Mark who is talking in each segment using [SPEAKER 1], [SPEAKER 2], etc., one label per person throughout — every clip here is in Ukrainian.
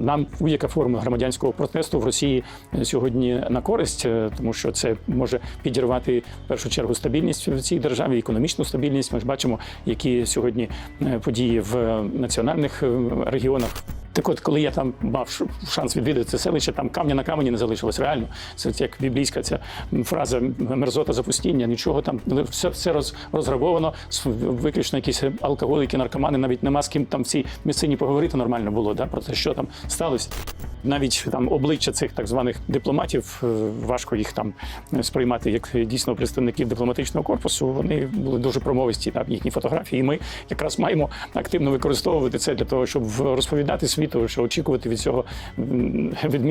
[SPEAKER 1] нам будь-яка форма громадянського протесту в Росії сьогодні на користь, е, тому що це може підірвати в першу чергу стабільність в цій державі, економічну стабільність. Ми ж бачимо, які сьогодні е, події в е, національних регіонах. Так от, коли я там мав шанс відвідати це селище, там камня на камені не залишилось. Реально, це як біблійська ця фраза мерзота запустіння. Нічого там все, все роз, розграбовано, виключно якісь алкоголіки, наркомани. Навіть нема з ким там в цій місцині поговорити нормально було. Да, про те, що там сталося. Навіть там обличчя цих так званих дипломатів, е, важко їх там сприймати як дійсно представників дипломатичного корпусу. Вони були дуже промовисті, там їхні фотографії. І ми якраз маємо активно використовувати це для того, щоб розповідати світу, що очікувати від цього від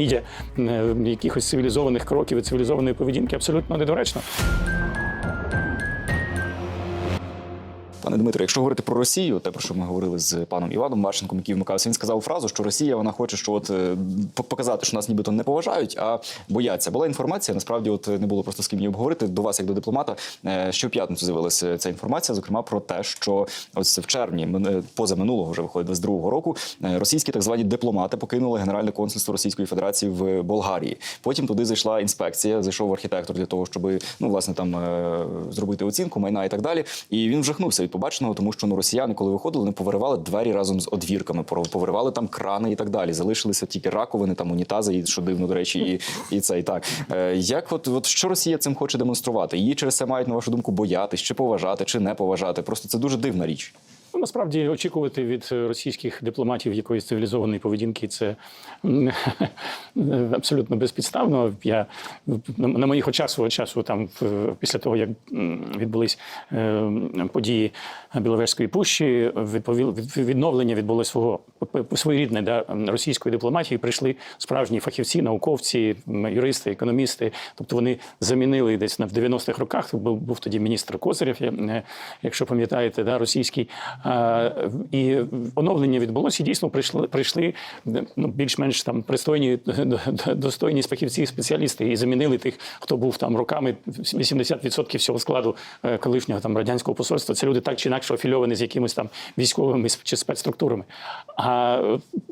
[SPEAKER 1] е, якихось цивілізованих кроків і цивілізованої поведінки абсолютно недоречно.
[SPEAKER 2] Пане Дмитро, якщо говорити про Росію, те про що ми говорили з паном Іваном Марченком, який вмикався, він сказав фразу, що Росія вона хоче, що от е, показати, що нас нібито не поважають, а бояться. Була інформація. Насправді, от не було просто з ким її обговорити. До вас, як до дипломата, е, що п'ятницю з'явилася ця інформація, зокрема про те, що ось в червні, мен- поза минулого вже виходить 22-го року, е, російські так звані дипломати покинули генеральне консульство Російської Федерації в Болгарії. Потім туди зайшла інспекція, зайшов архітектор для того, щоб ну власне там е, зробити оцінку майна і так далі. І він вжахнувся від побаченого, тому що ну росіяни, коли виходили, вони повиривали двері разом з одвірками, повиривали там крани і так далі. Залишилися тільки раковини, там унітази, і що дивно, до речі, і, і це і так. Е, як от, от що Росія цим хоче демонструвати? Її через це мають на вашу думку боятись, чи поважати, чи не поважати? Просто це дуже дивна річ.
[SPEAKER 1] Ну, насправді очікувати від російських дипломатів якоїсь цивілізованої поведінки це абсолютно безпідставно. Я на моїх очах свого часу, там після того як відбулись е, події Біловежської пущі, відновлення відбулося свого своєрідне да, російської дипломатії. Прийшли справжні фахівці, науковці, юристи, економісти. Тобто вони замінили десь на в 90-х роках. Був тоді міністр Козирєв, е, якщо пам'ятаєте, да, російський. А, і оновлення відбулося. Дійсно прийшли прийшли ну, більш-менш там пристойні, достойні фахівці, спеціалісти, і замінили тих, хто був там роками 80% всього складу е, колишнього там радянського посольства. Це люди так чи інакше афільовані з якимись там військовими чи спецструктурами. А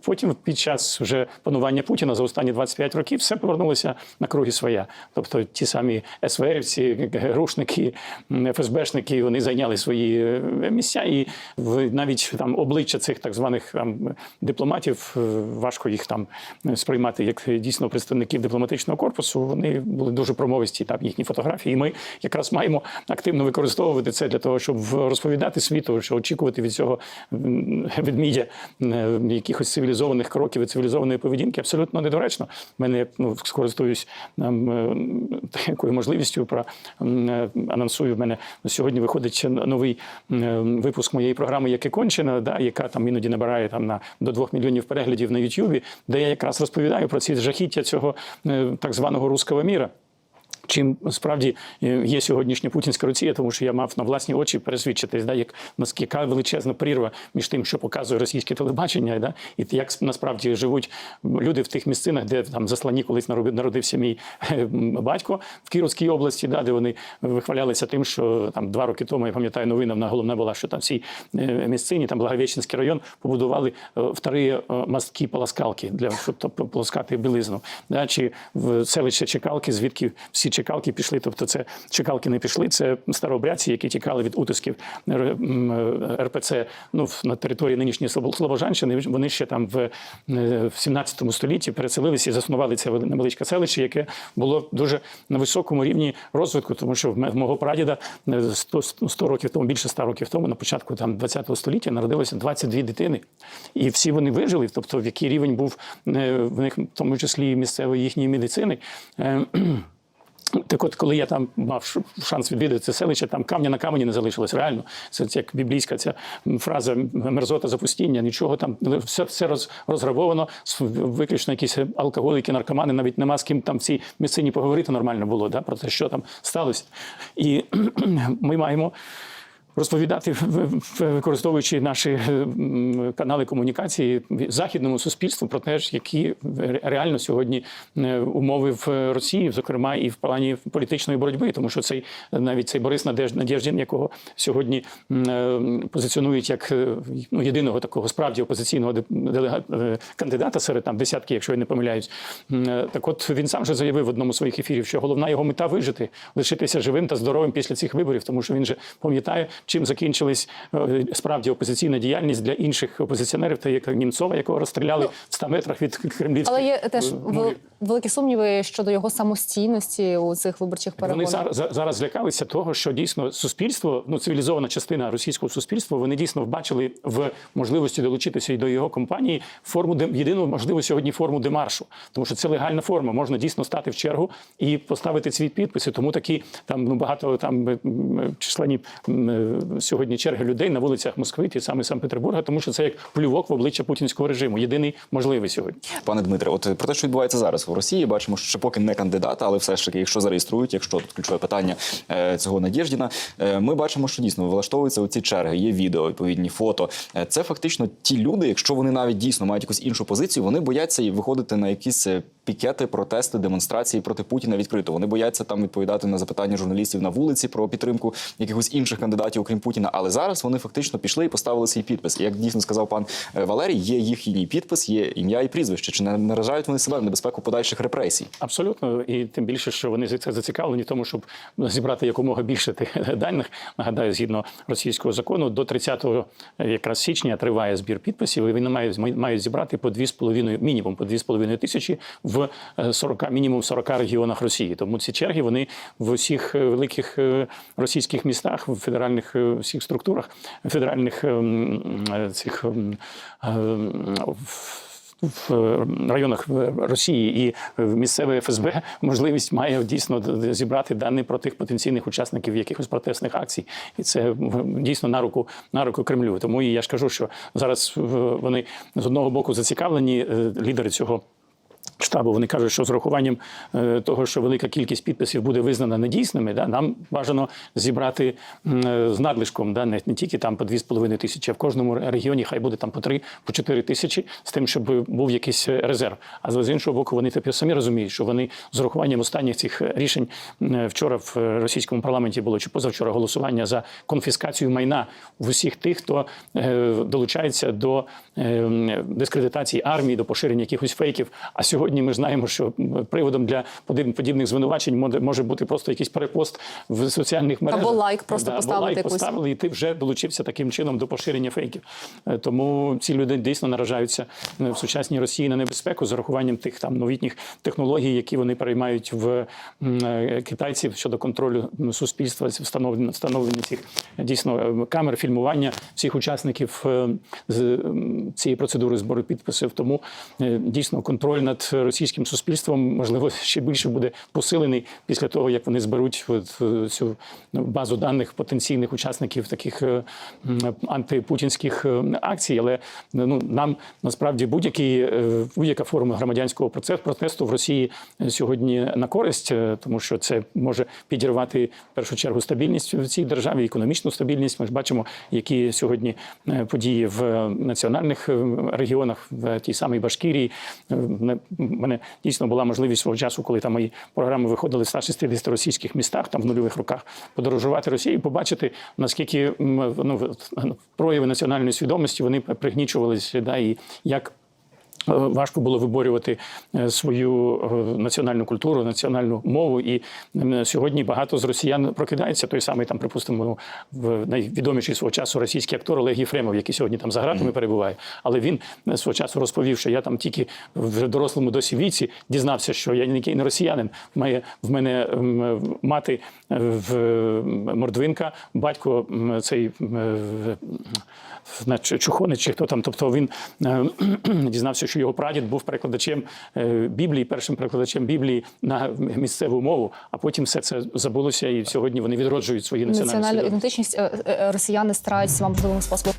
[SPEAKER 1] потім, під час вже панування Путіна за останні 25 років, все повернулося на круги своя. Тобто ті самі СВРівці, ГРУшники, ФСБшники, вони зайняли свої е, місця, і навіть там обличчя цих так званих там дипломатів е, важко їх там сприймати як дійсно представників дипломатичного корпусу. Вони були дуже промовисті, там їхні фотографії. І ми якраз маємо активно використовувати це для того, щоб розповідати світу, що очікувати від цього м, ведмідя е, якихось цивілізованих кроків і цивілізованої поведінки абсолютно недоречно. Мене ну скористуюсь нам е, такою можливістю про е, анонсую. В мене сьогодні виходить новий е, випуск моєї програми Яке кончено, да, яка там іноді набирає там на до двох мільйонів переглядів на Ютубі, де я якраз розповідаю про ці жахіття цього е, так званого руського міра. Чим справді е, є сьогоднішня путінська Росія, тому що я мав на власні очі пересвідчитись, да, як наскільки величезна прірва між тим, що показує російське телебачення, да, і як насправді живуть люди в тих місцинах, де там заслані колись народи- народився мій е, батько в Кіровській області, да, де вони вихвалялися тим, що там два роки тому я пам'ятаю, новина на головне була, що там цій е, місцині, там Благовещенський район, побудували е, вторі мостки полоскалки для щоб то полоскати білизну. Да, чи в селище Чекалки, звідки всі чекалки пішли. Тобто, це чекалки не пішли. Це старообрядці, які тікали від утисків е, РПЦ ну, на території нинішньої Слобо- Слобожанщини. Вони ще там в, е, в 17 столітті переселилися і заснували це вели- невеличке селище, яке було дуже на високому рівні розвитку, тому що в мого прадіда е, 100, 100 років тому, більше 100 років тому, на початку там 20 століття народилося 22 дитини. І всі вони вижили. Тобто, в який рівень був е, в них, в тому числі місцевої їхньої медицини. Так от, коли я там мав шанс відвідати це селище, там камня на камені не залишилось. Реально, це як біблійська ця фраза мерзота запустіння. Нічого там все, все роз, розграбовано, виключно якісь алкоголіки, наркомани. Навіть нема з ким там в цій місцині поговорити нормально було да, про те, що там сталося. І ми маємо розповідати, використовуючи наші е, канали комунікації західному суспільству про те, які реально сьогодні е, умови в Росії, зокрема і в плані політичної боротьби, тому що цей навіть цей Борис Надєждін, якого сьогодні е, позиціонують як ну, єдиного такого справді опозиційного кандидата серед там десятки, якщо я не помиляюсь. Так от він сам же заявив в одному з своїх ефірів, що головна його мета вижити, лишитися живим та здоровим після цих виборів, тому що він же пам'ятає, чим закінчилась е, справді опозиційна діяльність для інших опозиціонерів, та як Німцова, якого розстріляли в 100 метрах від кремлівських.
[SPEAKER 3] Але є теж
[SPEAKER 1] е, мурів.
[SPEAKER 3] великі сумніви щодо його самостійності у цих виборчих
[SPEAKER 1] Вони зараз, зараз злякалися того, що дійсно суспільство, ну цивілізована частина російського суспільства, вони дійсно бачили в можливості долучитися і до його компанії форму де єдину можливо сьогодні форму демаршу, тому що це легальна форма. Можна дійсно стати в чергу і поставити свій підпис. І Тому такі там ну багато там численні е, сьогодні черги людей на вулицях Москви, ті саме Санкт-Петербурга, тому що це як плювок в обличчя путінського режиму. Єдиний можливий сьогодні.
[SPEAKER 2] Пане Дмитре, от про те, що відбувається зараз в Росії, бачимо, що поки не кандидат, але все ж таки, якщо зареєструють, якщо тут ключове питання е, цього Надєждіна, е, ми бачимо, що дійсно влаштовуються оці черги, є відео, відповідні фото. Е, Це фактично ті люди, якщо вони навіть дійсно мають якусь іншу позицію, вони бояться і виходити на якісь е, пікети, протести, демонстрації проти Путіна відкрито. Вони бояться там відповідати на запитання журналістів на вулиці про підтримку якихось інших кандидатів, окрім Путіна. Але зараз вони фактично пішли і поставили свій підпис. Як дійсно сказав пан е, Валерій, є їхній підпис, є ім'я і прізвище. Чи не наражають вони себе в небезпеку подальших репресій?
[SPEAKER 1] Абсолютно, і тим більше, що вони це зацікавлені, тому щоб зібрати якомога більше тих даних. Нагадаю, згідно російського закону, до 30 якраз січня триває збір підписів, і вони мають мають зібрати по 2,5, мінімум по 2,5 тисячі в е, 40, мінімум 40 регіонах Росії. Тому ці черги вони в усіх е, великих е, російських містах, в федеральних е, всіх структурах, федеральних ем, е, цих ем, е, в- в е, районах Росії і в місцеве ФСБ можливість має дійсно зібрати дані про тих потенційних учасників якихось протестних акцій, і це дійсно на руку на руку Кремлю. Тому я ж кажу, що зараз е, вони з одного боку зацікавлені е, лідери цього. Штабу вони кажуть, що з урахуванням е, того, що велика кількість підписів буде визнана недійсними, да, нам бажано зібрати е, з надлишком, да, не, не тільки там по 2,5 тисячі, а в кожному регіоні хай буде там по 3, по 4 тисячі, з тим, щоб був якийсь е, резерв. А з іншого боку, вони тепер самі розуміють, що вони з урахуванням останніх цих рішень вчора в російському парламенті було чи позавчора голосування за конфіскацію майна в усіх тих, хто долучається до е, дискредитації армії, до поширення якихось фейків. А сьогодні ми знаємо, що приводом для подіб- подібних звинувачень може- може бути просто якийсь перепост в соціальних мережах.
[SPEAKER 3] лайк просто
[SPEAKER 1] або
[SPEAKER 3] поставити
[SPEAKER 1] лайк
[SPEAKER 3] якусь.
[SPEAKER 1] поставили, і ти вже долучився таким чином до поширення фейків. Е, Тому ці люди дійсно наражаються е, в сучасній Росії на небезпеку з урахуванням тих там новітніх технологій, які вони переймають в е, китайців щодо контролю суспільства, встановлення встановлення цих дійсно камер, фільмування всіх учасників з цієї процедури збору підписів. Тому дійсно контроль над російським суспільством можливо ще більше буде посилений після того, як вони зберуть от, е, цю базу даних потенційних учасників таких е, антипутінських е, акцій. Але ну нам насправді будь-які е, будь-яка форма громадянського протесту в Росії сьогодні на користь, тому що це може підірвати в першу чергу стабільність в цій державі, економічну стабільність. Ми ж бачимо, які сьогодні події в національних регіонах, в тій самій Башкірії. Мене- дійсно була можливість свого часу, коли там мої програми виходили в 160 російських містах, там в нульових роках, подорожувати Росію і побачити, наскільки ну, прояви національної свідомості вони пригнічувалися, да, і як. Е, Важко було виборювати е, свою е, національну культуру, національну мову. І сьогодні багато з росіян прокидається. Той самий там, припустимо, ну, в найвідоміший свого часу російський актор Олег Єфремов, який сьогодні там за гратами перебуває. Але він свого часу розповів, що я там тільки в дорослому досі віці дізнався, що я ніякий не росіянин. Має в мене мати в мордвинка, батько цей. Чухонець чи хто там. Тобто він е, що його прадід був перекладачем е, Біблії, першим перекладачем Біблії на місцеву мову, а потім все це забулося, і сьогодні вони відроджують свої національні
[SPEAKER 3] Національну ідентичність е, е, росіяни стараються вам можливим способом